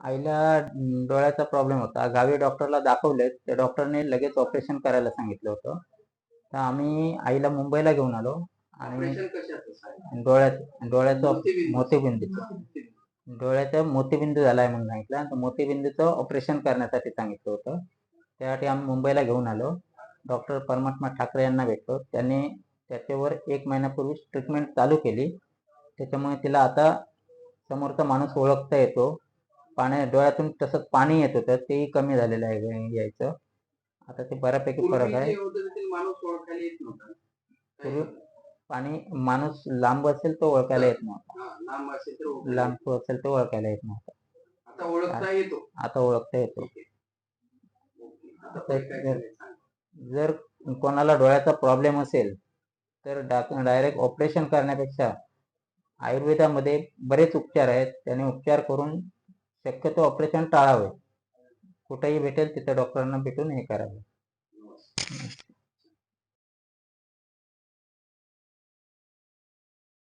आईला डोळ्याचा प्रॉब्लेम होता. गावी डॉक्टरला दाखवले. त्या डॉक्टरने लगेच ऑपरेशन करायला सांगितलं होतं. तर आम्ही आईला मुंबईला घेऊन आलो आणि? डोळ्यात डोळ्याचं मोतीबिंदू. मोतीबिंदूचं. डोळ्याचा मोतीबिंदू झालाय म्हणून सांगितलं. आणि तो मोतीबिंदूचं ऑपरेशन करण्यासाठी सांगितलं होतं. त्यासाठी आम्ही मुंबईला घेऊन आलो. डॉक्टर परमात्मा ठाकरे यांना भेटलो. त्यांनी त्याच्यावर एक महिन्यापूर्वी ट्रीटमेंट चालू केली. त्याच्यामुळे तिला आता समोरचा माणूस ओळखता येतो. पाण्या डोळ्यातून तसंच पाणी येत होतं तेही कमी झालेलं आहे यायचं. आता ते बऱ्यापैकी फरक आहे. पूर्वी पाणी माणूस लांब असेल तो ओळखायला येत नव्हता. लांब असेल तो ओळखायला येत नव्हता. आता ओळखता येतो. जर कोणाला डोळ्याचा प्रॉब्लेम असेल तर डायरेक्ट ऑपरेशन करण्यापेक्षा आयुर्वेदामध्ये बरेच उपचार आहेत. त्याने उपचार करून शक्यतो ऑपरेशन टाळावे. कुठेही भेटेल तिथे डॉक्टरांना भेटून हे करावे.